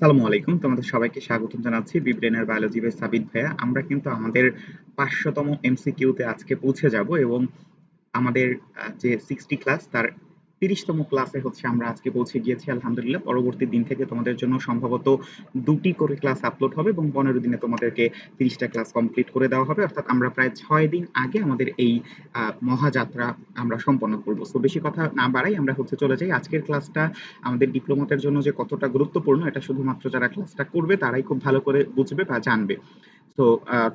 আসসালামু আলাইকুম। তোমাদের সবাইকে স্বাগত জানাচ্ছি বিব্রেনের বায়োলজি বে সাবিত ভাইয়া। আমরা কিন্তু আমাদের পাঁচশোতম এমসিকিউতে আজকে পৌঁছে যাব এবং আমাদের যে সিক্সটি ক্লাস তার তিরিশতম ক্লাসে হচ্ছে আমরা আজকে পৌঁছে গিয়েছি, আলহামদুলিল্লাহ। পরবর্তী দিন থেকে তোমাদের জন্য সম্ভবত দুটি করে ক্লাস আপলোড হবে এবং পনেরো দিনে তোমাদেরকে তিরিশটা ক্লাস কমপ্লিট করে দেওয়া হবে। অর্থাৎ আমরা প্রায় ছয় দিন আগে আমাদের এই মহাযাত্রা আমরা সম্পন্ন করব। তো বেশি কথা না বাড়াই, আমরা হচ্ছে চলে যাই। আজকের ক্লাসটা আমাদের ডিপ্লোমাতের জন্য যে কতটা গুরুত্বপূর্ণ, এটা শুধুমাত্র যারা ক্লাসটা করবে তারাই খুব ভালো করে বুঝবে বা জানবে। তো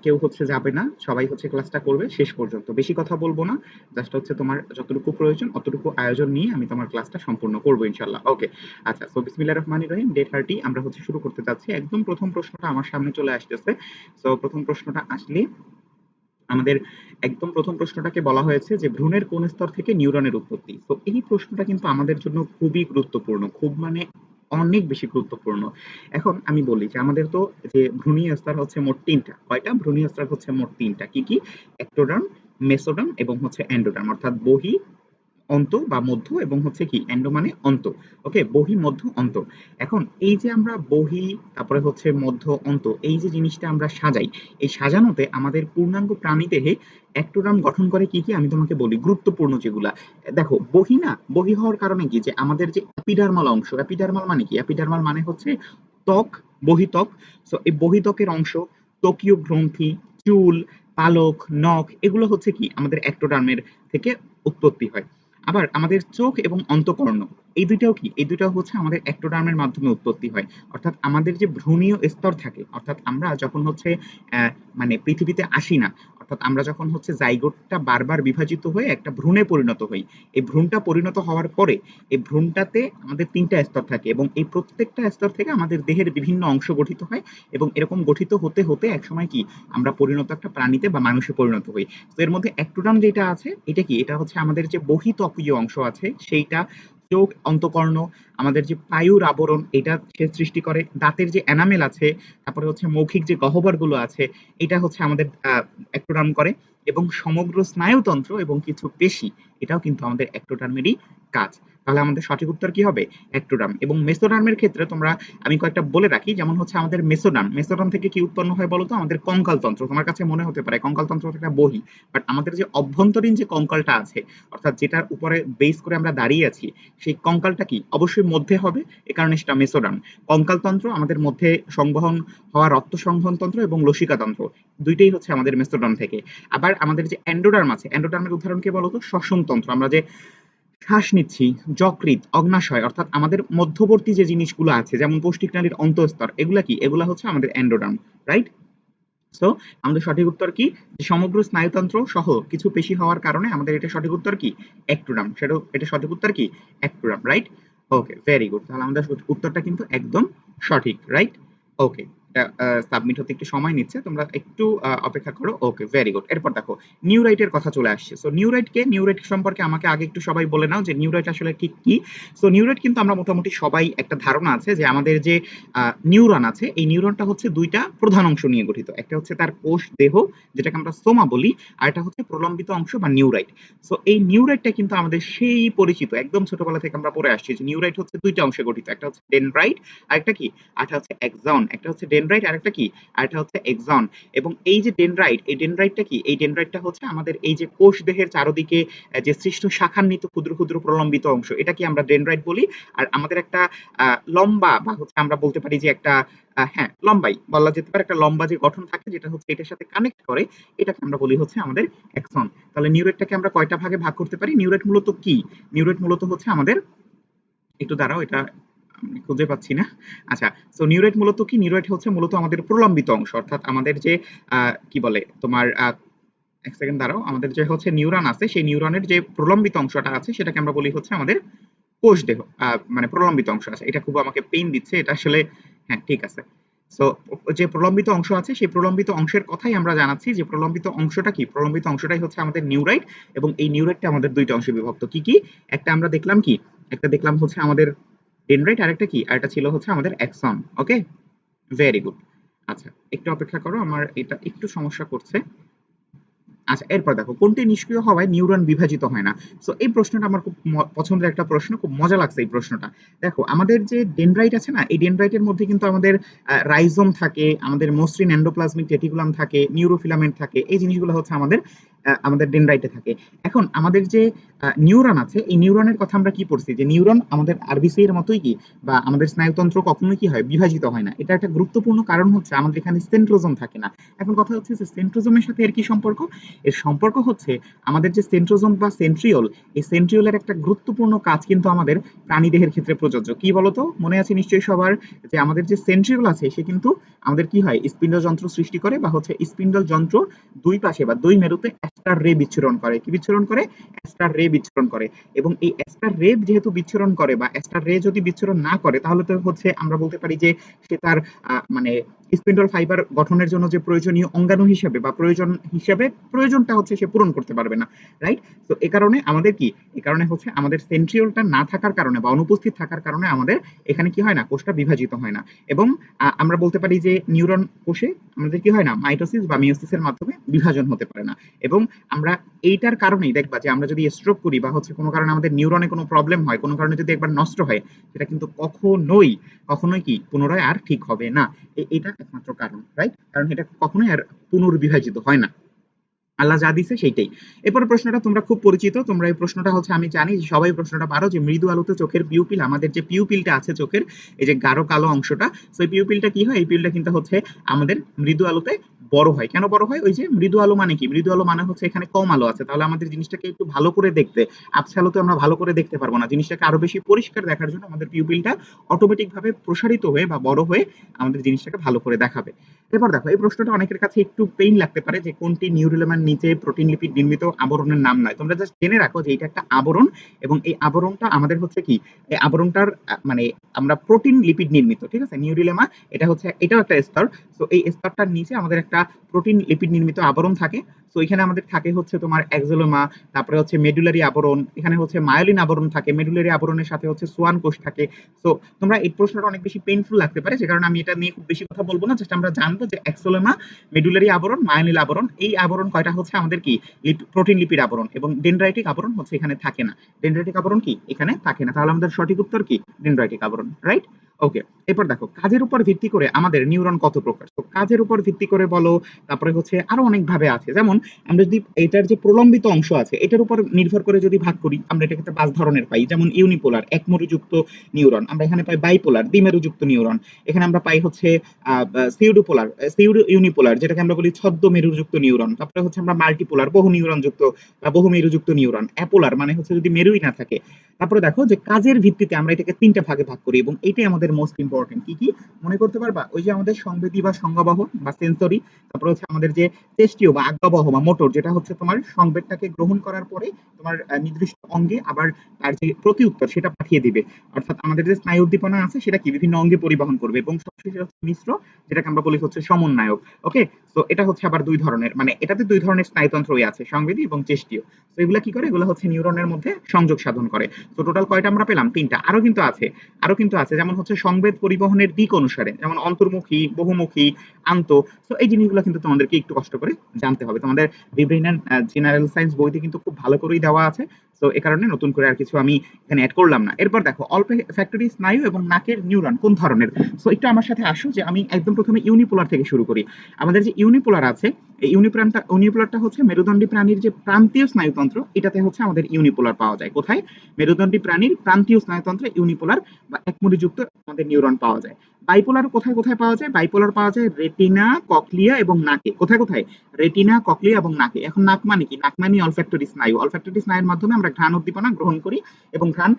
কেউ হচ্ছে যাবে না, সবাই হচ্ছে ক্লাসটা করবে শেষ পর্যন্ত। বেশি কথা বলব না জাস্ট হচ্ছে তোমার যতটুকু প্রয়োজন, অতটুকু আয়োজন নিয়ে আমি তোমার ক্লাসটা সম্পূর্ণ করব ইনশাল্লাহ ওকে আচ্ছা সো বিসমিল্লাহ রহমানির রহিম ডে থার্টি আমরা হচ্ছে শুরু করতে যাচ্ছি। একদম প্রথম প্রশ্নটা আমার সামনে চলে আসতেছে। সো প্রথম প্রশ্নটা আসলে আমাদের একদম প্রথম প্রশ্নটাকে বলা হয়েছে যে, ভ্রূণের কোন স্তর থেকে নিউরনের উৎপত্তি। তো এই প্রশ্নটা কিন্তু আমাদের জন্য খুবই গুরুত্বপূর্ণ। খুব মানে অনেক বেশি গুরুত্বপূর্ণ। এখন আমি বলি যে আমাদের তো যে ভ্রূণীয় স্তর হচ্ছে মোট তিনটা। কয়টা? ভ্রূণীয় স্তর হচ্ছে মোট তিনটা। কি কি? একটোডার্ম মেসোডার্ম এবং হচ্ছে অ্যান্ডোডার্ম অর্থাৎ বহি অন্ত বা মধ্য এবং হচ্ছে কি এন্ডো মানে অন্ত। ওকে বহি, মধ্য, অন্ত। এখন এই যে আমরা বহি, তারপরে হচ্ছে মধ্য, অন্ত, এই যে জিনিসটা আমরা সাজাই, এই সাজানোতে আমাদের পূর্ণাঙ্গ প্রাণীদেহে অ্যাক্টোডার্ম গঠন করে কি কি? আমি তোমাকে বলি, গুরুত্বপূর্ণ যেগুলা। দেখো, বহি না, বহি হওয়ার কারণে কি? যে আমাদের যে অ্যাপিডার্মাল অংশ অ্যাপিডার্মাল মানে কি? অ্যাপিডার্মাল মানে হচ্ছে ত্বক বহিত্বক সো এই বহিত্বকের অংশ, ত্বকীয় গ্রন্থি, চুল, পালক, নখ, এগুলো হচ্ছে কি? আমাদের অ্যাক্টোডার্মের থেকে উৎপত্তি হয়। আবার আমাদের চোখ এবং অন্তকর্ণ, এই দুইটাও কি? এই দুইটাও হচ্ছে আমাদের অ্যাক্টোডার্মের মাধ্যমে উৎপত্তি হয়। অর্থাৎ আমাদের যে ভ্রূণীয় স্তর থাকে, অর্থাৎ আমরা যখন হচ্ছে মানে পৃথিবীতে আসি না অর্থাৎ আমরা যখন হচ্ছে জাইগোটটা বারবার বিভাজিত হয়ে একটা ভ্রূণে পরিণত হই, এই ভ্রূণটা পরিণত হওয়ার পরে এই ভ্রূণটাতে আমাদের তিনটা স্তর থাকে এবং এই প্রত্যেকটা স্তর থেকে আমাদের দেহের বিভিন্ন অংশ গঠিত হয় এবং এরকম গঠিত হতে হতে একসময় কি আমরা পরিণত একটা প্রাণীতে বা মানুষে পরিণত হই। তো এর মধ্যে অ্যাক্টোডার্ম যেটা আছে, এটা কি? এটা হচ্ছে আমাদের যে বহিতকীয় অংশ আছে, সেইটা চোখ অন্তকর্ণ, আমাদের যে পায়ুর আবরণ, এটা সে সৃষ্টি করে। দাঁতের যে এনামেল আছে, তারপরে হচ্ছে মৌখিক যে গহ্বরগুলো আছে, এটা হচ্ছে আমাদের অ্যাক্টোডার্ম করে। এবং সমগ্র স্নায়ুতন্ত্র এবং কিছু পেশি, এটাও কিন্তু আমাদের অ্যাক্টোডার্মেরই কাজ। তাহলে আমাদের সঠিক উত্তর কি হবে? অ্যাক্টোডার্ম এবং মেসোডার্মের ক্ষেত্রে তোমরা, আমি কয়েকটা বলে রাখি, যেমন হচ্ছে আমাদের মেসোডার্ম মেসোডার্ম থেকে কি উৎপন্ন হয় বলতো? আমাদের কঙ্কাল তন্ত্র। তোমার কাছে মনে হতে পারে, কঙ্কাল তন্ত্র একটা বহি। বাট আমাদের যে অভ্যন্তরীণ যে কঙ্কালটা আছে, অর্থাৎ যেটার উপরে বেস করে আমরা দাঁড়িয়ে আছি, সেই কঙ্কালটা কি? অবশ্যই মধ্যে হবে, এ কারণে সেটা মেসোডার্ম কঙ্কাল তন্ত্র আমাদের মধ্যে সংবহন হওয়া রক্ত সংবহন তন্ত্র এবং লসিকা তন্ত্র। দুইটাই হচ্ছে আমাদের মেসোডার্ম থেকে। আবার আমাদের যে অ্যান্ডোডার্ম আছে অ্যান্ডোডার্মের উদাহরণ কি বলতো? শ্বসন তন্ত্র। আমরা যে শ্বাস নিচ্ছি যকৃত অগ্নাশয় অর্থাৎ আমাদের মধ্যবর্তী যে জিনিসগুলো আছে, যেমন পৌষ্টিক নালীর অন্তঃস্তর, এগুলা কি? এগুলা হচ্ছে আমাদের অ্যান্ডোডার্ম রাইট সো আমাদের সঠিক উত্তর কি? সমগ্র স্নায়ুতন্ত্র সহ কিছু পেশি হওয়ার কারণে আমাদের এটা সঠিক উত্তর কি? অ্যাক্টোডার্ম সেটা এটা সঠিক উত্তর কি? Ectoderm right okay very good তাহলে আমাদের উত্তরটা কিন্তু একদম সঠিক রাইট ওকে সাবমিট হতে একটু সময় নিচ্ছে, তোমরা একটু অপেক্ষা করো। ওকে ভেরি গুড এরপর দেখো নিউরাইটের কথা চলে আসছে। সো নিউরাইট কে নিউরাইট সম্পর্কে আমাকে আগে একটু সবাই বলে নাও যে নিউরাইট আসলে ঠিক কি? সো নিউরাইট কিন্তু আমরা মোটামুটি সবাই একটা ধারণা আছে যে আমাদের যে নিউরন আছে, এই নিউরনটা হচ্ছে দুইটা প্রধান অংশ নিয়ে গঠিত। একটা হচ্ছে তার কোষ দেহ, যেটাকে আমরা সোমা বলি, আর এটা হচ্ছে প্রলম্বিত অংশ বা নিউরাইট সো এই নিউরাইটটা কিন্তু আমাদের সেই পরিচিত, একদম ছোটবেলা থেকে আমরা পড়ে আসছি যে নিউরাইট হচ্ছে দুইটা অংশে গঠিত। একটা হচ্ছে ডেনড্রাইট আর একটা কি? আর একটা হচ্ছে এক্সন একটা হচ্ছে ডেনড্রাইট আর একটা কি? আর একটা হচ্ছে এক্সন এবং এই যে ডেনড্রাইট এই ডেনড্রাইটটা কি? এই ডেনড্রাইটটা হচ্ছে আমাদের এই যে কোষ দেহের চারদিকে যে সৃষ্ট শাখান্বিত ক্ষুদ্র ক্ষুদ্র প্রলম্বিত অংশ। এটা কি আমরা ডেনড্রাইট বলি। আর আমাদের একটা লম্বা বা হচ্ছে আমরা বলতে পারি যে একটা হ্যাঁ লম্বাই বলা যেতে পারে। একটা লম্বা যে গঠন থাকে যেটা হচ্ছে এটার সাথে কানেক্ট করে, এটাকে আমরা বলি হচ্ছে আমাদের এক্সন তাহলে নিউরেটটাকে আমরা কয়টা ভাগে ভাগ করতে পারি? নিউরেট মূলত কি? নিউরেট মূলত হচ্ছে আমাদের, একটু দাঁড়াও, এটা খুঁজে পাচ্ছি না। আচ্ছা সো নিউরেট মূলত কি? নিউরেট হচ্ছে মূলত আমাদের প্রলম্বিত অংশ, অর্থাৎ আমাদের যে কি বলে, তোমার এক সেকেন্ড দাঁড়াও, আমাদের যে হচ্ছে নিউরন আছে, সেই নিউরনের যে প্রলম্বিত অংশটা আছে, সেটাকে আমরা বলি হচ্ছে আমাদের কোষ দেহ মানে প্রলম্বিত অংশ আছে। এটা খুব আমাকে পেইন দিচ্ছে, এটা আসলে হ্যাঁ ঠিক আছে। সো যে প্রলম্বিত অংশ আছে, সেই প্রলম্বিত অংশের কথাই আমরা জানাচ্ছি যে প্রলম্বিত অংশটা কি? প্রলম্বিত অংশটাই হচ্ছে আমাদের নিউরাইট এবং এই নিউরাইটটা আমাদের দুইটা অংশে বিভক্ত। কি কি? একটা আমরা দেখলাম কি? একটা দেখলাম হচ্ছে আমাদের ডেনড্রাইট আরেকটা কি? আরেকটা ছিল হচ্ছে আমাদের এক্সন ওকে ভেরি গুড আচ্ছা একটু অপেক্ষা করো, আমার এটা একটু সমস্যা করছে। আচ্ছা এরপর দেখো, কোনটি নিষ্ক্রিয় হওয়ায় নিউরন বিভাজিত হয় না? সো এই প্রশ্নটা আমার খুব পছন্দের একটা প্রশ্ন, খুব মজা লাগছে এই প্রশ্নটা। দেখো, আমাদের যে ডেনড্রাইট আছে না, এই ডেনড্রাইটের মধ্যে কিন্তু আমাদের রাইজোম থাকে, আমাদের মসৃণ এন্ডোপ্লাজমিক রেটিকুলাম থাকে নিউরোফিলামেন্ট থাকে, এই জিনিসগুলো হচ্ছে আমাদের আমাদের ডেনড্রাইটে থাকে। এখন আমাদের যে নিউরন আছে, এই নিউরনের কথা আমরা কি পড়ছি? যে নিউরন আমাদের আরবিসি এর মতোই কি? বা আমাদের স্নায়ুতন্ত্র কখনোই কি হয়? বিভাজিত হয় না। এটা একটা গুরুত্বপূর্ণ কারণ হচ্ছে আমাদের এখানে সেন্ট্রোজোম থাকে না। এখন কথা হচ্ছে যে সেন্ট্রোজোমের সাথে এর কি সম্পর্ক? এর সম্পর্ক হচ্ছে আমাদের যে সেন্ট্রোজোম বা সেন্ট্রিওল, এই সেন্ট্রিওলের একটা গুরুত্বপূর্ণ কাজ কিন্তু আমাদের প্রাণীদেহের ক্ষেত্রে প্রযোজ্য। কি বলতো? মনে আছে নিশ্চয়ই সবার যে আমাদের যে সেন্ট্রিওল আছে, সে কিন্তু আমাদের কি হয়? স্পিন্ডল যন্ত্র সৃষ্টি করে বা হচ্ছে স্পিন্ডল যন্ত্র দুই পাশে বা দুই মেরুতে অ্যাস্টার রে বিচ্ছুরণ করে। কি বিচ্ছুরণ করে? অ্যাস্টার রে বিচ্ছুরণ করে। এবং এই অ্যাস্টার রে যেহেতু বিচ্ছুরণ করে বা অ্যাস্টার রে যদি বিচ্ছুরণ না করে, তাহলে তো হচ্ছে আমরা বলতে পারি যে সে তার মানে স্পিন্ডল ফাইবার গঠনের জন্য যে প্রয়োজনীয় অঙ্গাণু হিসেবে বা প্রয়োজন হিসেবে প্রয়োজনটা হচ্ছে সে পূরণ করতে পারবে না রাইট তো এ কারণে আমাদের কি? এ কারণে হচ্ছে আমাদের সেন্ট্রিওলটা না থাকার কারণে বা অনুপস্থিত থাকার কারণে আমাদের এখানে কি হয় না? কোষটা বিভাজিত হয় না। এবং আমরা বলতে পারি যে নিউরন কোষে আমাদের কি হয় না? মাইটোসিস বা মিওসিসের মাধ্যমে বিভাজন হতে পারে না। এবং আমরা এইটার কারণেই দেখবা যে আমরা যদি স্ট্রোক করি বা হচ্ছে কোনো কারণে আমাদের নিউরনে কোনো প্রবলেম হয়, কোনো কারণে যদি একবার নষ্ট হয়, সেটা কিন্তু কখনোই কখনোই কি? পুনরায় আর ঠিক হবে না। এটা একমাত্র কারণ রাইট কারণ এটা কখনোই আর পুনর্বিভাজিত হয় না। আল্লাহ যা দিছে সেইটাই। এরপরে প্রশ্নটা তোমরা খুব পরিচিত, তোমরা এই প্রশ্নটা হচ্ছে, আমি জানি, সবাই প্রশ্নটা পারো যে মৃদু আলোতে চোখের পিউপিল, আমাদের যে পিউপিলটা আছে চোখের, এই যে গাঢ় কালো অংশটা সেই পিউপিলটা কি হয়? এই পিউপিলটা কিন্তু হচ্ছে আমাদের মৃদু আলোতে বড় হয়। কেন বড় হয়? ওই যে মৃদু আলো মানে কি? মৃদু আলো মানে হচ্ছে এখানে কম আলো আছে। তাহলে আমাদের জিনিসটাকে একটু ভালো করে দেখতে, আবছা আলোতে আমরা ভালো করে দেখতে পারব না। জিনিসটাকে আরও বেশি পরিষ্কার দেখার জন্য আমাদের পিউপিলটা অটোমেটিক ভাবে প্রসারিত হয়ে বা বড় হয়ে আমাদের জিনিসটাকে ভালো করে দেখাবে। এবার দেখো, এই প্রশ্নটা অনেকের কাছে একটু পেইন লাগতে পারে যে কোনটি নিউরোলেমার নিচে প্রোটিন লিপিড নির্মিত আবরণের নাম নয়। তোমরা জাস্ট জেনে রাখো যে এটা একটা আবরণ এবং এই আবরণটা আমাদের হচ্ছে কি? এই আবরণটার মানে আমরা প্রোটিন লিপিড নির্মিত, ঠিক আছে? নিউরিলেমা এটা হচ্ছে, এটাও একটা স্তর। তো এই স্তরটার নিচে আমাদের একটা প্রোটিন লিপিড নির্মিত আবরণ থাকে। তো এখানে আমাদের থাকে হচ্ছে তোমার এক্সোলোমা তারপরে হচ্ছে মেডুলারি আবরণ, এখানে হচ্ছে মায়োলিন আবরণ থাকে মেডুলারি আবরণের সাথে হচ্ছে সোয়ান কোষ থাকে। তো তোমরা এই প্রশ্নটা অনেক বেশি পেইনফুল লাগতে পারে, যে কারণে আমি এটা নিয়ে খুব বেশি কথা বলব না জাস্ট আমরা জানব যে এক্সোলোমা মেডুলারি আবরণ মায়োলিন আবরণ, এই আবরণ কয়টা হচ্ছে আমাদের কি? প্রোটিন লিপিড আবরণ এবং ডেনড্রাইটিক আবরণ হচ্ছে এখানে থাকে না। ডেনড্রাইটিক আবরণ কি? এখানে থাকে না। তাহলে আমাদের সঠিক উত্তর কি? ডেনড্রাইটিক আবরণ রাইট ওকে এরপর দেখো, কাজের উপর ভিত্তি করে আমাদের নিউরন কত প্রকার? তো কাজের উপর ভিত্তি করে বলো, তারপরে হচ্ছে আরও অনেক ভাবে আছে। যেমন আমরা যদি এটার যে প্রলম্বিত অংশ আছে, এটার উপর নির্ভর করে যদি ভাগ করি, আমরা এটাকে পাঁচ ধরনের পাই। যেমন ইউনিপোলার একমরুযুক্ত নিউরন আমরা এখানে পাই বাইপোলার দ্বিমেরুযুক্ত নিউরন এখানে আমরা পাই হচ্ছে সিউডোপোলার সিউডো ইউনিপোলার যেটাকে আমরা বলি ছদ্ম মেরুযুক্ত নিউরন তারপরে হচ্ছে আমরা মাল্টিপোলার বহু নিউরন যুক্ত বা বহু মেরুযুক্ত নিউরন অ্যাপোলার মানে হচ্ছে যদি মেরুই না থাকে। তারপরে দেখো যে কাজের ভিত্তিতে আমরা এটাকে তিনটা ভাগে ভাগ করি, এবং এটাই আমাদের মোস্ট ইম্পর্টেন্ট কি কি? মনে করতে পারবা? ওই যে আমাদের সংবেদী বা সংজ্ঞাবহ বা সেন্সরি তারপরে হচ্ছে আমাদের যে চেষ্টীয় বা আজ্ঞাবহ বা মোটর, যেটা হচ্ছে তোমার সংবেদটাকে গ্রহণ করার পরে তোমার নির্দিষ্ট অঙ্গে আবার তার যে প্রতি উত্তর সেটা পাঠিয়ে দিবে। অর্থাৎ আমাদের যে স্নায়ু উদ্দীপনা আছে সেটা কি? বিভিন্ন অঙ্গে পরিবহন করবে এবং সবশেষে হচ্ছে মিশ্র, যেটাকে আমরা বলি হচ্ছে সমন্বয়ক। ওকে তো এটা হচ্ছে আবার দুই ধরনের মানে এটাতে দুই ধরনের স্নায়ুতন্ত্রই আছে, সংবেদী এবং চেষ্টীয়। তো এগুলা কি করে? এগুলো হচ্ছে নিউরনের মধ্যে সংযোগ সাধন করে। তো টোটাল কয়টা আমরা পেলাম? তিনটা। আরও কিন্তু আছে, আরও কিন্তু আছে, যেমন হচ্ছে সংবেদ পরিবহনের দিক অনুসারে, যেমন অন্তর্মুখী, বহুমুখী, আন্ত। তো এই জিনিসগুলো কিন্তু তোমাদেরকে একটু কষ্ট করে জানতে হবে। তোমাদের বিব্রেইনার জেনারেল সায়েন্স বইতে কিন্তু খুব ভালো করেই দেওয়া আছে। তো এ কারণে নতুন করে আর কিছু আমি এখানে অ্যাড করলাম না। এরপর দেখো, অল্প ফ্যাক্টরি স্নায়ু এবং নাকের নিউরন কোন ধরনের? সো একটু আমার সাথে আসো যে আমি একদম প্রথমে ইউনিপোলার থেকে শুরু করি। আমাদের যে ইউনিপোলার আছে, এই ইউনিপ্রানটা ইউনিপোলারটা হচ্ছে মেরুদণ্ডী প্রাণীর যে প্রান্তীয় স্নায়ুতন্ত্র, এটাতে হচ্ছে আমাদের ইউনিপোলার পাওয়া যায়। কোথায়? মেরুদণ্ডী প্রাণীর প্রান্তীয় স্নায়ুতন্ত্রে ইউনিপোলার বা একমুড়িযুক্ত আমাদের নিউরন পাওয়া যায়। বাইপোলার কোথায় কোথায় পাওয়া যায়? বাইপোলার পাওয়া যায় রেটিনা ককলিয়া এবং নাকে। কোথায় কোথায়? রেটিনা ককলিয়া এবং নাকে। এখন নাক মানে কি? নাক মানে অলফ্যাক্টরি স্নায়ু। অলফ্যাক্টরি স্নায়ুর মাধ্যমে আমরা ঘ্রাণ উদ্দীপনা গ্রহণ করি এবং ঘ্রাণ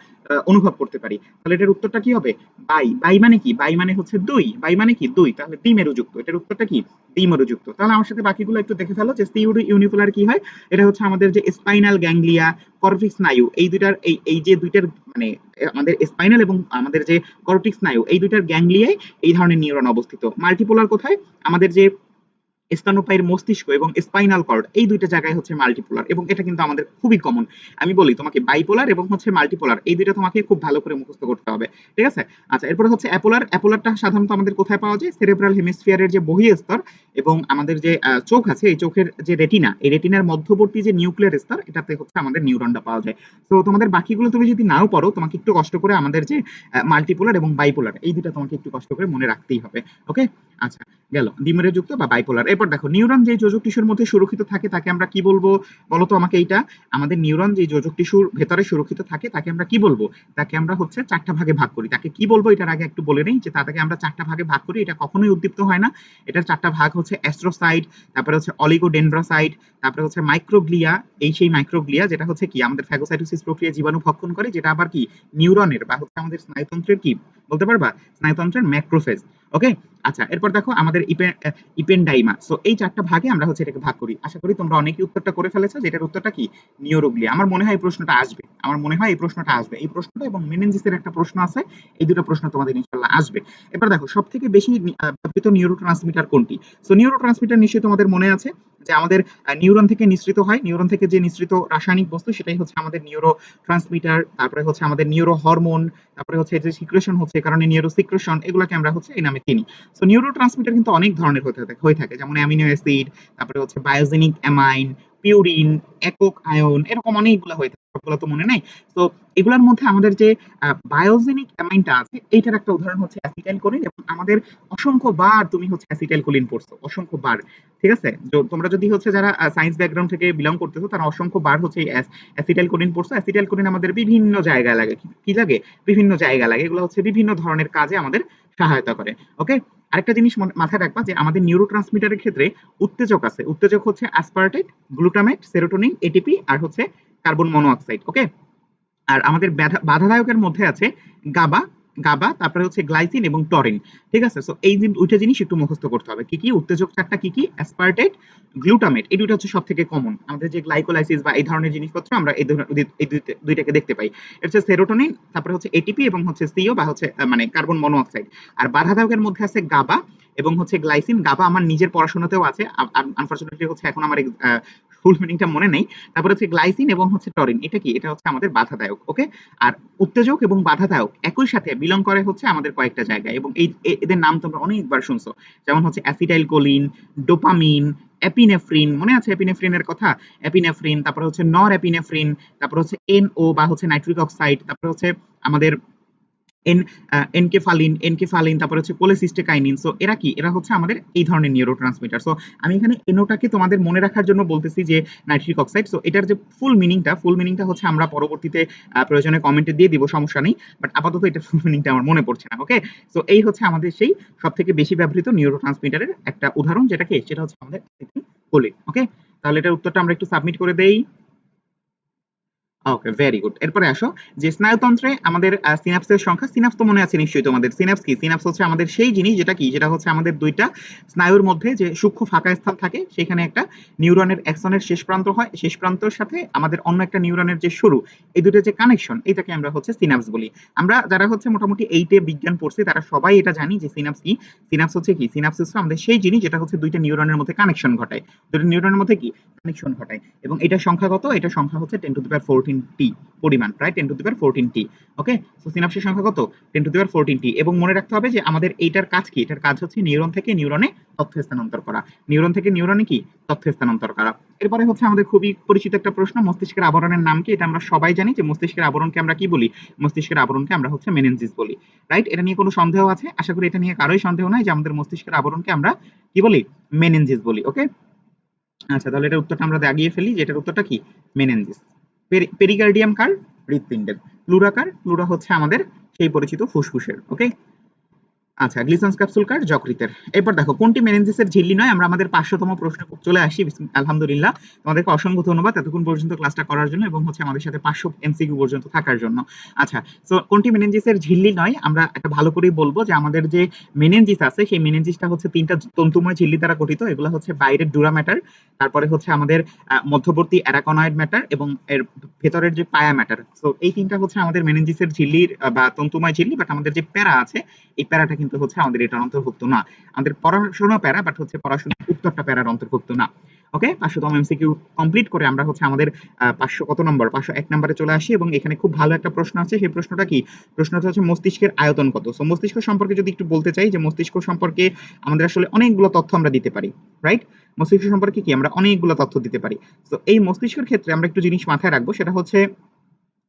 অনুভব করতে পারি। তাহলে এটার উত্তরটা কি হবে? বাই। বাই মানে কি? বাই মানে হচ্ছে দুই। বাই মানে কি? দুই। তাহলে দ্বিমেরুযুক্ত এটার উত্তরটা কি? দ্বিমেরুযুক্ত তাহলে আমার সাথে বাকিগুলো একটু দেখে ফেলো যে সিউডো ইউনিপোলার কি হয়? এটা হচ্ছে আমাদের যে স্পাইনাল গ্যাংলিয়া, কর্টিক স্নায়ু, এই দুইটার, এই এই যে দুইটার মানে আমাদের স্পাইনাল এবং আমাদের যে কর্টিক স্নায়ু, এই দুইটার গ্যাংলিয়ায় এই ধরনের নিউরন অবস্থিত। মাল্টিপোলার কোথায়? আমাদের যে স্তন্যপায়ীর মস্তিষ্ক এবং স্পাইনাল কর্ড এই দুইটা জায়গায় হচ্ছে মাল্টিপোলার এবং এটা কিন্তু আমাদের খুবই কমন আমি বলি তোমাকে বাইপোলার এবং হচ্ছে মাল্টিপোলার এই দুইটা তোমাকে খুব ভালো করে মুখস্থ করতে হবে, ঠিক আছে? আচ্ছা এরপরে হচ্ছে অ্যাপোলার অ্যাপোলারটা সাধারণত আমাদের কোথায় পাওয়া যায়? সেরেব্রাল হেমিস্ফিয়ারের যে বহি স্তর এবং আমাদের যে চোখ আছে, এই চোখের যে রেটিনা এই রেটিনার মধ্যবর্তী যে নিউক্লিয়ার স্তর, এটাতে হচ্ছে আমাদের নিউরনটা পাওয়া যায়। তো তোমাদের বাকিগুলো তুমি যদি নাও পড়ো তোমাকে একটু কষ্ট করে আমাদের যে মাল্টিপোলার এবং বাইপোলার এই দুটো তোমাকে একটু কষ্ট করে মনে রাখতেই হবে ওকে আচ্ছা গেল যুক্ত বা বাইপোলার এরপর দেখো, নিউরন যে যোজক টিস্যুর মধ্যে সুরক্ষিত থাকে, তাকে আমরা কি বলব? বলো তো আমাকে এইটা? আমাদের নিউরন যে যোজক টিস্যুর ভেতরে সুরক্ষিত থাকে, তাকে আমরা কি বলব? তাকে আমরা হচ্ছে চারটা ভাগে ভাগ করি। তাকে কি বলব এটার আগে একটু বলে নেই, যে তাকে আমরা চারটা ভাগে ভাগ করি, এটা কখনোই উদ্দীপ্ত হয় না। এটার চারটা ভাগ হচ্ছে অ্যাস্ট্রোসাইট, তারপরে হচ্ছে অলিগোডেন্ড্রোসাইট, তারপরে হচ্ছে মাইক্রোগ্লিয়া। এই সেই মাইক্রোগ্লিয়া, যেটা হচ্ছে কি? আমাদের ফ্যাগোসাইটোসিস প্রক্রিয়া জীবাণু ভক্ষণ করে, যেটা আবার কি? নিউরনের বা হচ্ছে আমাদের স্নায়ুতন্ত্রের কি? বলতে পারবা? স্নায়ুতন্ত্রের ম্যাক্রোফেজ। ওকে আচ্ছা এরপর দেখো আমাদের ইপেন্ডাইমা। সো এই চারটা ভাগে আমরা হচ্ছে এটাকে ভাগ করি। আশা করি তোমরা অনেকেই উত্তরটা করে ফেলেছো, যেটার উত্তরটা কি? নিউরোগ্লিয়া। আমার মনে হয় এই প্রশ্নটা আসবে। আমার মনে হয় এই প্রশ্নটা আসবে। এই প্রশ্নটা এবং মেনেঞ্জিসের একটা প্রশ্ন আছে, এই দুটো প্রশ্ন তোমাদের ইনশাআল্লাহ আসবে। এবার দেখো সব থেকে বেশি ব্যবহৃত নিউরো ট্রান্সমিটার কোনটি? সো নিউরো ট্রান্সমিটার নিশ্চয়ই তোমাদের মনে আছে। যে আমাদের নিউরন থেকে নিঃসৃত হয় নিউরন থেকে যে নিঃসৃত রাসায়নিক বস্তু, সেটাই হচ্ছে আমাদের নিউরো ট্রান্সমিটার তারপরে হচ্ছে আমাদের নিউরো হরমোন তারপরে হচ্ছে যে সিক্রেশন হচ্ছে কারণে নিউরো সিক্রেশন এগুলোকে আমরা হচ্ছে এই নামে চিনি। সো নিউরো ট্রান্সমিটার কিন্তু অনেক ধরনের হতে থাকে, হয়ে থাকে, যেমন অ্যামিনো অ্যাসিড তারপরে হচ্ছে বায়োজেনিক অ্যামাইন পিউরিন একক আয়ন এরকম অনেকগুলো হয়ে থাকে। সবগুলো তো মনে নাই। তো এগুলোর মধ্যে আমাদের যে বায়োজেনিক অ্যামাইনটা আছে, এইটার একটা উদাহরণ হচ্ছে অ্যাসিটাইল কোলিন এবং আমাদের অসংখ্য বার তুমি হচ্ছে অ্যাসিটাইল কোলিন পড়ছো, অসংখ্য বার, ঠিক আছে? তোমরা যদি হচ্ছে যারা সায়েন্স ব্যাকগ্রাউন্ড থেকে বিলং করতেছো, তারা অসংখ্য বার হচ্ছে অ্যাসিটাইল কোলিন পড়ছো। অ্যাসিটাইল কোলিন আমাদের বিভিন্ন জায়গায় লাগে, কি- লাগে? বিভিন্ন জায়গা লাগে, এগুলো হচ্ছে বিভিন্ন ধরনের কাজে আমাদের সহায়তা করে ওকে আরেকটা জিনিস মাথায় রাখবা যে আমাদের নিউরো ট্রান্সমিটারের ক্ষেত্রে উত্তেজক আছে। উত্তেজক হচ্ছে অ্যাসপার্টেট গ্লুটামেট সেরোটোনিন এটিপি আর হচ্ছে কার্বন মনোঅক্সাইড ওকে আর আমাদের বাধা- বাধাদায়কের মধ্যে আছে গাবা গাবা তারপরে হচ্ছে গ্লাইসিন এবং টরিন ঠিক আছে? সো এই যে দুইটা জিনিস একটু মুখস্থ করতে হবে। কি কি? উত্তেজক চারটা কি কি? অ্যাসপার্টেট গ্লুটামেট এই দুইটা হচ্ছে সব থেকে কমন আমাদের যে গ্লাইকোলাইসিস বা এই ধরনের জিনিসপত্র আমরা এই এই দুইটাকে দেখতে পাই। এটা হচ্ছে সেরোটোনিন তারপরে হচ্ছে এটিপি এবং হচ্ছে সিও বা হচ্ছে মানে কার্বন মনোঅক্সাইড আর বাধাদায়কের মধ্যে আছে গাবা এবং হচ্ছে গ্লাইসিন গাবা আমার নিজের পড়াশোনাতেও আছে। আনফরচুনেটলি হচ্ছে এখন আমার ফুল মিনিংটা মনে নেই। তারপরে হচ্ছে গ্লাইসিন এবং হচ্ছে টরিন এটা কি? এটা হচ্ছে আমাদের বাধাদায়ক ওকে আর উত্তেজক এবং বাধাদায়ক একই সাথে বিলং করে হচ্ছে আমাদের কয়েকটা জায়গায় এবং এই এদের নাম তোমরা অনেকবার শুনছো। যেমন হচ্ছে অ্যাসিটাইল কোলিন ডোপামিন অ্যাপিনেফ্রিন মনে আছে অ্যাপিনেফ্রিনের কথা? অ্যাপিনেফ্রিন তারপরে হচ্ছে নর অ্যাপিনেফ্রিন তারপরে হচ্ছে এনও বা হচ্ছে নাইট্রিক অক্সাইড তারপরে হচ্ছে আমাদের এন এনকেফালিন এনকেফালিন তারপর হচ্ছে কোলেসিস্টেকাইনিন সো এরা কি? এরা হচ্ছে আমাদের এই ধরনের নিউরো ট্রান্সমিটার সো আমি এখানে এনোটাকে তোমাদের মনে রাখার জন্য বলতেছি যে নাইট্রিক অক্সাইড সো এটার যে ফুল মিনিংটা ফুল মিনিংটা হচ্ছে আমরা পরবর্তীতে প্রয়োজনে কমেন্টে দিয়ে দিব, সমস্যা নেই বাট আপাতত এটা ফুল মিনিংটা আমার মনে পড়ছে না ওকে সো এই হচ্ছে আমাদের সেই সব থেকে বেশি ব্যবহৃত নিউরো ট্রান্সমিটারের একটা উদাহরণ যেটাকে সেটা হচ্ছে আমাদের কোলিন ওকে তাহলে এটার উত্তরটা আমরা একটু সাবমিট করে দেই। ওকে ভেরি গুড এরপরে আসো, যে স্নায়ুতন্ত্রে আমাদের সিনাপসের সংখ্যা সিনাপস তো মনে আছে নিশ্চয়ই তোমাদের সিনাপস কি? সিনাপস হচ্ছে আমাদের সেই জিনিস যেটা কি? যেটা হচ্ছে আমাদের দুইটা স্নায়ুর মধ্যে যে সূক্ষ্ম ফাঁকা স্থান থাকে, সেখানে একটা নিউরনের অ্যাক্সনের শেষ প্রান্ত হয়, শেষ প্রান্তর সাথে আমাদের অন্য একটা নিউরনের যে শুরু, এই দুটো যে কানেকশন এটাকে আমরা হচ্ছে সিনাপস বলি। আমরা যারা হচ্ছে মোটামুটি এইটে বিজ্ঞান পড়ছি, তারা সবাই এটা জানি যে সিনাপস কি? সিনাপস হচ্ছে কি? সিনাপস হচ্ছে আমাদের সেই জিনিস যেটা হচ্ছে দুইটা নিউরনের মধ্যে কানেকশন ঘটায়। দুটো নিউরনের মধ্যে কি? কানেকশন ঘটায়। এবং এটা সংখ্যা কত এটা সংখ্যা হচ্ছে ten to the power fourteen টি পরিমাণ, প্রায় ten to the power fourteen T okay so সিনাপসের সংখ্যা কত? Ten to the power fourteen টি এবং মনে রাখতে হবে যে আমাদের এইটার কাজ কি? এটার কাজ হচ্ছে নিউরন থেকে নিউরনে তথ্য স্থানান্তর করা। নিউরন থেকে নিউরনে কি? তথ্য স্থানান্তর করা। এরপরে হচ্ছে আমাদের খুবই পরিচিত একটা প্রশ্ন, মস্তিষ্কের আবরণের নাম কি? এটা আমরা সবাই জানি যে মস্তিষ্কের আবরণকে আমরা কি বলি? মস্তিষ্কের আবরণকে আমরা হচ্ছে মেনেনজিস বলি রাইট এটা নিয়ে কোনো সন্দেহ আছে? আশা করি এটা নিয়ে কারোই সন্দেহ নাই যে আমাদের মস্তিষ্কের আবরণকে আমরা কি বলি? মেনেনজিস বলি ওকে আচ্ছা তাহলে এটার উত্তরটা আমরা দাগিয়ে ফেলি যে এটার উত্তরটা কি? মেনেনজিস পেরিকার্ডিয়াম কার? হৃৎপিণ্ডের। প্লুরা কার? প্লুরা হচ্ছে আমাদের সেই পরিচিত ফুসফুসের ওকে আচ্ছা গ্লিসন্স ক্যাপসুল কার যকৃতের। এরপর দেখো, কোনটি মেনেনজিসের ঝিল্লি নয়? আমরা আমাদের পাঁচশোতম প্রশ্ন চলে আসি। আলহামদুলিল্লাহ। তোমাদেরকে অসংখ্য ধন্যবাদ এতক্ষণ পর্যন্ত ক্লাসটা করার জন্য এবং হচ্ছে আমাদের সাথে পাঁচশো এমসিকিউ পর্যন্ত থাকার জন্য। আচ্ছা তো কোনটি মেনেনজিসের ঝিল্লি নয়? আমরা একটা ভালো করেই বলব যে আমাদের যে মেনেনজিস আছে, সেই মেনেনজিসটা হচ্ছে তিনটা তন্তুময় ঝিল্লি দ্বারা গঠিত। এগুলো হচ্ছে বাইরের ডুরা ম্যাটার তারপরে হচ্ছে আমাদের মধ্যবর্তী অ্যারাকনয়েড ম্যাটার এবং এর ভেতরের যে পায়া ম্যাটার তো এই তিনটা হচ্ছে আমাদের মেনেনজিসের ঝিল্লির, বা তন্তুময় ঝিল্লি বাট আমাদের যে প্যারা আছে, এই প্যারাটা কিন্তু হচ্ছে, আমাদের এটার অন্তর্ভুক্ত না। আমাদের পড়াশোনা প্যারা বাট হচ্ছে পড়াশোনার উত্তরটা প্যারার অন্তর্ভুক্ত না। ওকে পাঁচশোতম এমসিকিউ কমপ্লিট করে আমরা হচ্ছে আমাদের পাঁচশো কত নম্বর? পাঁচশো এক নম্বরে চলে আসি এবং এখানে খুব ভালো একটা প্রশ্ন আছে। সেই প্রশ্নটা কি? প্রশ্নটা হচ্ছে মস্তিষ্কের আয়তন কত? সো মস্তিষ্ক সম্পর্কে যদি একটু বলতে চাই, যে মস্তিষ্ক সম্পর্কে আমাদের আসলে অনেকগুলো তথ্য আমরা দিতে পারি রাইট মস্তিষ্ক সম্পর্কে কি? আমরা অনেকগুলো তথ্য দিতে পারি। তো এই মস্তিষ্কের ক্ষেত্রে আমরা একটু জিনিস মাথায় রাখব, সেটা হচ্ছে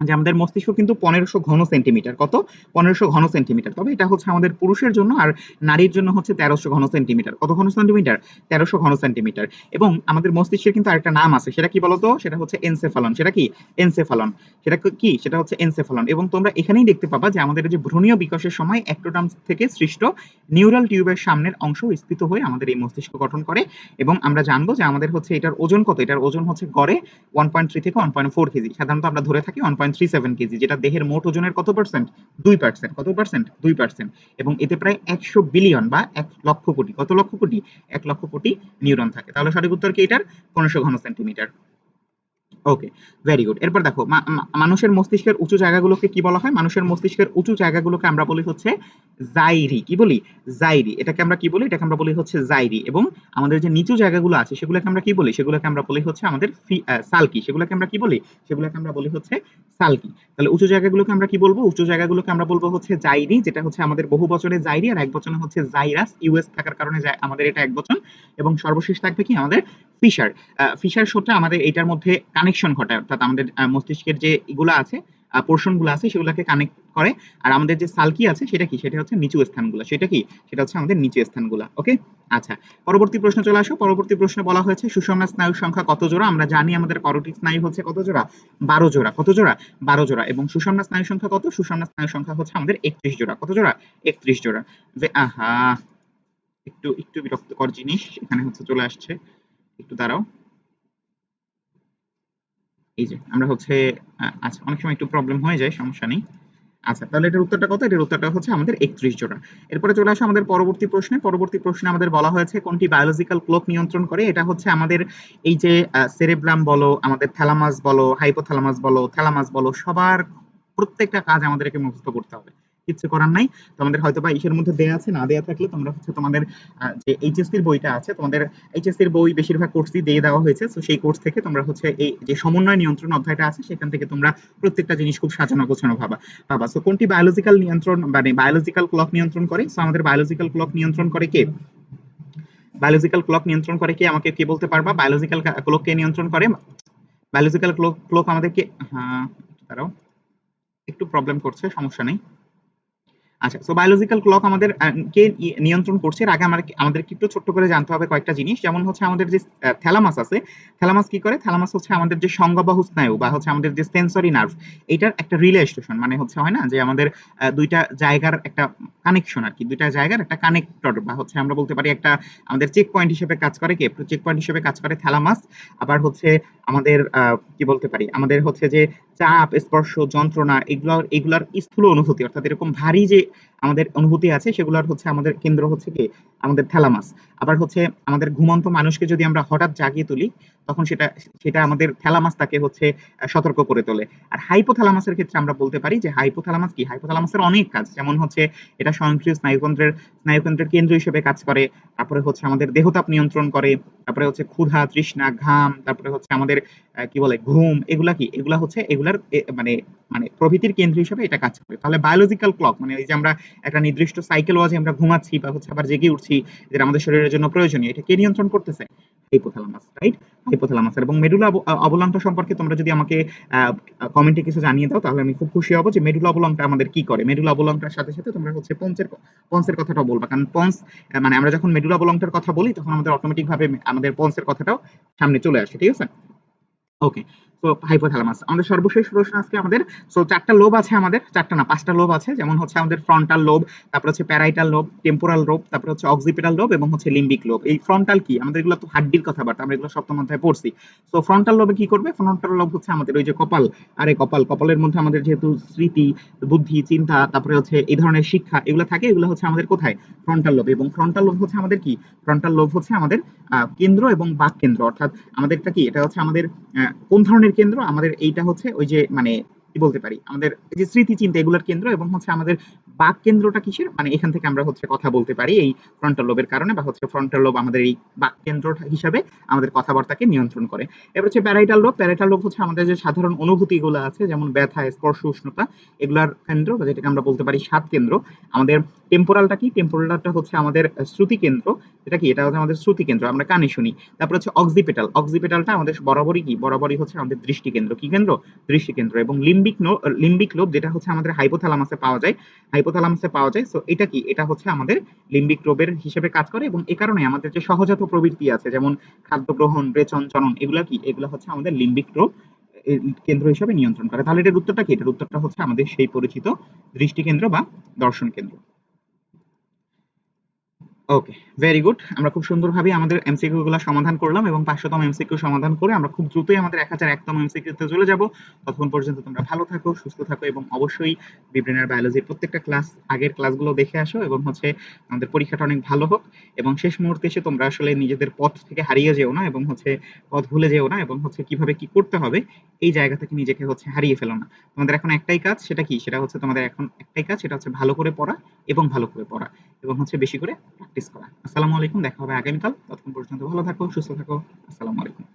যে আমাদের মস্তিষ্ক কিন্তু পনেরোশো ঘন সেন্টিমিটার কত? পনেরোশো ঘন সেন্টিমিটার তবে এটা হচ্ছে আমাদের পুরুষের জন্য আর নারীর জন্য হচ্ছে তেরোশো ঘন সেন্টিমিটার কত ঘন সেন্টিমিটার তেরোশো ঘন সেন্টিমিটার এবং আমাদের মস্তিষ্কের কিন্তু আরেকটা নাম আছে। সেটা কি বলতো? সেটা হচ্ছে এনসেফালন সেটা কি? এনসেফালন সেটা কি সেটা হচ্ছে এনসেফালন এবং তোমরা এখানেই দেখতে পাবা যে আমাদের যে ভ্রূণীয় বিকাশের সময় অ্যাক্টোটাম থেকে সৃষ্ট নিউরাল টিউবের সামনের অংশ স্ফীত হয়ে আমাদের এই মস্তিষ্ক গঠন করে। এবং আমরা জানব যে আমাদের হচ্ছে এটার ওজন কত? এটার ওজন হচ্ছে গড়ে ওয়ান পয়েন্ট থ্রি থেকে ওয়ান পয়েন্ট ফোর কেজি। সাধারণত আমরা ধরে থাকি one point three seven kg যেটা দেহের মোট ওজনের কত পার্সেন্ট দুই পার্সেন্ট কত পার্সেন্ট দুই পার্সেন্ট এবং এতে প্রায় একশো বিলিয়ন বা এক লক্ষ কোটি, কত লক্ষ কোটি? এক লক্ষ কোটি নিউরন থাকে। তাহলে সঠিক উত্তর কি এটার? পনেরোশো ঘন সেন্টিমিটার ওকে ভেরি গুড এরপর দেখো মানুষের মস্তিষ্কের উঁচু জায়গাগুলোকে কি বলা হয়? মানুষের মস্তিষ্কের উঁচু জায়গাগুলোকে আমরা বলি হচ্ছে জাইরি। কি বলি? জাইরি। এটাকে আমরা কি বলি? এটাকে আমরা বলি হচ্ছে জাইরি। এবং আমাদের যে নিচু জায়গাগুলো আছে, সেগুলোকে আমরা কি বলি? সেগুলোকে আমরা বলি হচ্ছে আমাদের সালকি। সেগুলোকে আমরা কি বলি? সেগুলোকে আমরা বলি হচ্ছে সালকি। তাহলে উঁচু জায়গাগুলোকে আমরা কি বলব? উঁচু জায়গাগুলোকে আমরা বলব হচ্ছে জাইরি, যেটা হচ্ছে আমাদের বহু বছরে জাইরি, আর এক বছরে হচ্ছে জাইরাস, ইউএস থাকার কারণে আমাদের এটা এক বছর এবং সর্বশেষ থাকবে কি? আমাদের ফিশার। ফিশার শোটা আমাদের এটার মধ্যে কানেকশন ঘটায় অর্থাৎ আমাদের মস্তিষ্কের যে এগুলো আছে পোর্শনগুলো আছে, সেগুলোকে কানেক্ট করে। আর আমাদের যে সালকি আছে, সেটা কি? সেটা হচ্ছে নিচু স্থানগুলো। সেটা কি? সেটা হচ্ছে আমাদের নিচু স্থানগুলো ওকে আচ্ছা পরবর্তী প্রশ্ন চলে আসো। পরবর্তী প্রশ্নে বলা হয়েছে, সুষম স্নায়ুর সংখ্যা কত জোড়া? আমরা জানি আমাদের করোটিক স্নায়ু হচ্ছে কত জোড়া? বারো জোড়া। কত জোড়া? বারো জোড়া। এবং সুষম স্নায়ু সংখ্যা কত? সুষম স্নায়ু সংখ্যা হচ্ছে আমাদের একত্রিশ জোড়া। কত জোড়া? একত্রিশ জোড়া। যে, আহা! একটু একটু বিরক্তকর জিনিস এখানে হচ্ছে চলে আসছে। একটু দাঁড়াও। এই যে, আমরা হচ্ছে আচ্ছা অনেক সময় একটু প্রবলেম হয়ে যায়, সমস্যা নেই। আচ্ছা তাহলে এটার উত্তরটা কত? এটার উত্তরটা হচ্ছে আমাদের একত্রিশ জোড়া। এরপরে চলে আসে আমাদের পরবর্তী প্রশ্নে। পরবর্তী প্রশ্নে আমাদের বলা হয়েছে কোনটি বায়োলজিক্যাল ক্লোক নিয়ন্ত্রণ করে? এটা হচ্ছে আমাদের এই যে সেরেব্রাম বলো, আমাদের থ্যালামাস বলো হাইপোথ্যালামাস বলো থ্যালামাস বলো, সবার প্রত্যেকটা কাজ আমাদেরকে মুখস্থ করতে হবে। কিছু করার নাই। তোমাদের হয়তো বা ইসের মধ্যে দেয়া আছে, না দেয়া থাকলে তোমরা হচ্ছে তোমাদের যে এইচএসসির বইটা আছে, তোমাদের এইচএসসির বই বেশিরভাগ কোর্সই দিয়ে দেওয়া হয়েছে। তো সেই কোর্স থেকে তোমরা হচ্ছে এই যে সমন্বয় নিয়ন্ত্রণ অধ্যায়টা আছে, সেখান থেকে তোমরা প্রত্যেকটা জিনিস খুব সাজানো গোছানো ভাবা ভাবা। সো কোনটি বায়োলজিক্যাল নিয়ন্ত্রণ মানে বায়োলজিক্যাল ক্লক নিয়ন্ত্রণ করে? সো আমাদের বায়োলজিক্যাল ক্লক নিয়ন্ত্রণ করে কে? বায়োলজিক্যাল ক্লক নিয়ন্ত্রণ করে কে? আমাকে কে বলতে পারবা? বায়োলজিক্যাল ক্লক কে নিয়ন্ত্রণ করে? বায়োলজিক্যাল ক্লক ক্লক আমাদেরকে হ্যাঁ দাঁড়াও। একটু প্রবলেম করছে, সমস্যা নেই। আচ্ছা সো বায়োলজিক্যাল ক্লক আমাদের কে নিয়ন্ত্রণ করছে? এর আগে আমাদের একটু ছোট্ট করে জানতে হবে কয়েকটা জিনিস। যেমন হচ্ছে আমাদের যে থ্যালামাস আছে থ্যালামাস কি করে? থ্যালামাস হচ্ছে আমাদের যে সংজ্ঞাবাহু স্নায়ু বা হচ্ছে আমাদের যে সেন্সরি নার্ভ এটার একটা রিলে স্টেশন মানে হচ্ছে হয় না? যে আমাদের দুইটা জায়গার একটা কানেকশন আর কি, দুইটা জায়গার একটা কানেক্টর বা হচ্ছে আমরা বলতে পারি একটা, আমাদের চেক পয়েন্ট হিসেবে কাজ করে কে? চেক পয়েন্ট হিসেবে কাজ করে থ্যালামাস আবার হচ্ছে আমাদের কি বলতে পারি? আমাদের হচ্ছে যে চাপ, স্পর্শ, যন্ত্রণা এগুলো এগুলার স্থূল অনুভূতি, অর্থাৎ এরকম ভারী যে আমাদের অনুভূতি আছে, সেগুলোর হচ্ছে আমাদের কেন্দ্র হচ্ছে কি? আমাদের থ্যালামাস আবার হচ্ছে আমাদের ঘুমন্ত মানুষকে যদি আমরা হঠাৎ জাগিয়ে তুলি, তখন সেটা সেটা আমাদের থ্যালামাস তাকে হচ্ছে সতর্ক করে তোলে। আর হাইপোথ্যালামাসের ক্ষেত্রে আমরা বলতে পারি যে হাইপোথ্যালামাস কি? হাইপোথ্যালামাসের অনেক কাজ, যেমন হচ্ছে এটা স্বয়ংক্রিয় স্নায়ুকেন্দ্রের স্নায়ুকেন্দ্রের কেন্দ্র হিসেবে কাজ করে। তারপরে হচ্ছে আমাদের দেহতাপ নিয়ন্ত্রণ করে। তারপরে হচ্ছে ক্ষুধা, তৃষ্ণা, ঘাম, তারপরে হচ্ছে আমাদের কি বলে, ঘুম, এগুলা কি? এগুলা হচ্ছে এগুলার মানে মানে প্রভৃতির কেন্দ্র হিসেবে এটা কাজ করে। তাহলে বায়োলজিক্যাল ক্লক মানে এই যে আমরা একটা নির্দিষ্ট সাইকেল ওয়াজে আমরা ঘুমাচ্ছি বা হচ্ছে আবার জেগে উঠছি, যেটা আমাদের শরীরের জন্য প্রয়োজনীয়, এটা কে নিয়ন্ত্রণ করতেছে? হাইপোথ্যালামাস রাইট হাইপোথ্যালামাসের এবং মেডুলা অবলংটা সম্পর্কে তোমরা যদি আমাকে কমেন্টে কিছু জানিয়ে দাও, তাহলে আমি খুব খুশি হব যে মেডুলা অবলংটা আমাদের কি করে? মেডুলা অবলংটার সাথে সাথে তোমরা হচ্ছে পঞ্চের পন্সের কথাটাও বলবা। কারণ পন্স মানে আমরা যখন মেডুলা বলংটার কথা বলি, তখন আমাদের অটোমেটিক ভাবে আমাদের পন্সের কথাটাও সামনে চলে আসে, ঠিক আছে? ওকে হাইপোথ্যালামাস আমাদের সর্বশেষ প্রশ্ন আজকে আমাদের সো চারটা লোব আছে আমাদের, চারটা না, পাঁচটা লোব আছে, যেমন হচ্ছে আমাদের ফ্রন্টাল লোব তারপর হচ্ছে প্যারাইটাল লোব টেম্পোরাল লোব তারপর হচ্ছে অক্সিপিটাল লোব এবং হচ্ছে লিম্বিক লোব এই ফ্রন্টাল কি? আমাদের এগুলো তো হাড্ডির কথাবার্তা, আমরা এগুলো সপ্তম অধ্যায়ে পড়ছি। সো ফ্রন্টাল লোবে কি করবে? ফ্রন্টাল লোব হচ্ছে আমাদের ওই যে কপাল। আরে কপাল, কপালের মধ্যে আমাদের যেহেতু স্মৃতি, বুদ্ধি, চিন্তা, তারপরে হচ্ছে এই ধরনের শিক্ষা, এগুলো থাকে, এগুলো হচ্ছে আমাদের কোথায়? ফ্রন্টাল লোব এবং ফ্রন্টাল লোব হচ্ছে আমাদের কি? ফ্রন্টাল লোব হচ্ছে আমাদের কেন্দ্র এবং বাক কেন্দ্র। অর্থাৎ আমাদেরটা কি? এটা হচ্ছে আমাদের কোন ধরনের কেন্দ্র আমাদের এইটা হচ্ছে ওই যে মানে কি বলতে পারি? আমাদের যে স্মৃতি চিন্তা এগুলোর কেন্দ্র এবং হচ্ছে আমাদের বাক কেন্দ্রটা কিসের? মানে এখান থেকে আমরা হচ্ছে কথা বলতে পারি এই ফ্রন্টাল লোবের কারণে বা হচ্ছে ফ্রন্টাল লোব আমাদের এই বাক কেন্দ্র হিসাবে আমাদের কথাবার্তাকে নিয়ন্ত্রণ করে। এবার হচ্ছে প্যারাইটাল লোব প্যারাইটাল লোব হচ্ছে আমাদের যে সাধারণ অনুভূতিগুলো আছে, যেমন ব্যথা, স্পর্শ, উষ্ণতা, এগুলার কেন্দ্র বা যেটাকে আমরা বলতে পারি স্বাদ কেন্দ্র। আমাদের টেম্পোরালটা কি? টেম্পোরালটা হচ্ছে আমাদের শ্রুতি কেন্দ্র। এটা কি? এটা হচ্ছে আমাদের শ্রুতি কেন্দ্র, আমরা কানে শুনি। তারপর হচ্ছে অক্সিপেটাল অক্সিপেটালটা আমাদের বরাবরই কি? বরাবরই হচ্ছে আমাদের দৃষ্টি কেন্দ্র কি কেন্দ্র? দৃষ্টি কেন্দ্র এবং লিম্বিক লিম্বিক লোব যেটা হচ্ছে আমাদের হাইপোথ্যালামাসে পাওয়া যায় হাইপোথ্যালামাসে পাওয়া যায় সো এটা কি? এটা হচ্ছে আমাদের লিম্বিক লোবের হিসেবে কাজ করে এবং এ কারণে আমাদের যে সহজাত প্রবৃত্তি আছে, যেমন খাদ্য গ্রহণ রেচন চলন এগুলা কি? এগুলো হচ্ছে আমাদের লিম্বিক লোব কেন্দ্র হিসেবে নিয়ন্ত্রণ করে। তাহলে এটার উত্তরটা কি? এটার উত্তরটা হচ্ছে আমাদের সেই পরিচিত দৃষ্টি কেন্দ্র বা দর্শন কেন্দ্র ওকে ভেরি গুড আমরা খুব সুন্দরভাবে আমাদের এমসিকিউ গুলো সমাধান করলাম এবং পাঁচশোতম এমসিকিউ সমাধান করে আমরা খুব দ্রুতই আমাদের এক হাজার একতম এমসিকিউ তে চলে যাব। ততক্ষণ পর্যন্ত তোমরা ভালো থাকো, সুস্থ থাকো এবং অবশ্যই বিব্রেনার বায়োলজির প্রত্যেকটা ক্লাস আগের ক্লাসগুলো দেখে আসো এবং হচ্ছে আমাদের পরীক্ষাটা অনেক ভালো হোক এবং শেষ মুহূর্তে এসে তোমরা আসলে নিজেদের পথ থেকে হারিয়ে যেও না এবং হচ্ছে পথ ভুলে যেও না এবং হচ্ছে কীভাবে কি করতে হবে এই জায়গা থেকে নিজেকে হচ্ছে হারিয়ে ফেলো না। তোমাদের এখন একটাই কাজ, সেটা কি? সেটা হচ্ছে তোমাদের এখন একটাই কাজ, সেটা হচ্ছে ভালো করে পড়া এবং ভালো করে পড়া এবং হচ্ছে বেশি করে প্র্যাকটিস করা। আসসালামু আলাইকুম, দেখা হবে আগামীকাল। ততক্ষণ পর্যন্ত ভালো থাকো, সুস্থ থাকো। আসসালামু আলাইকুম।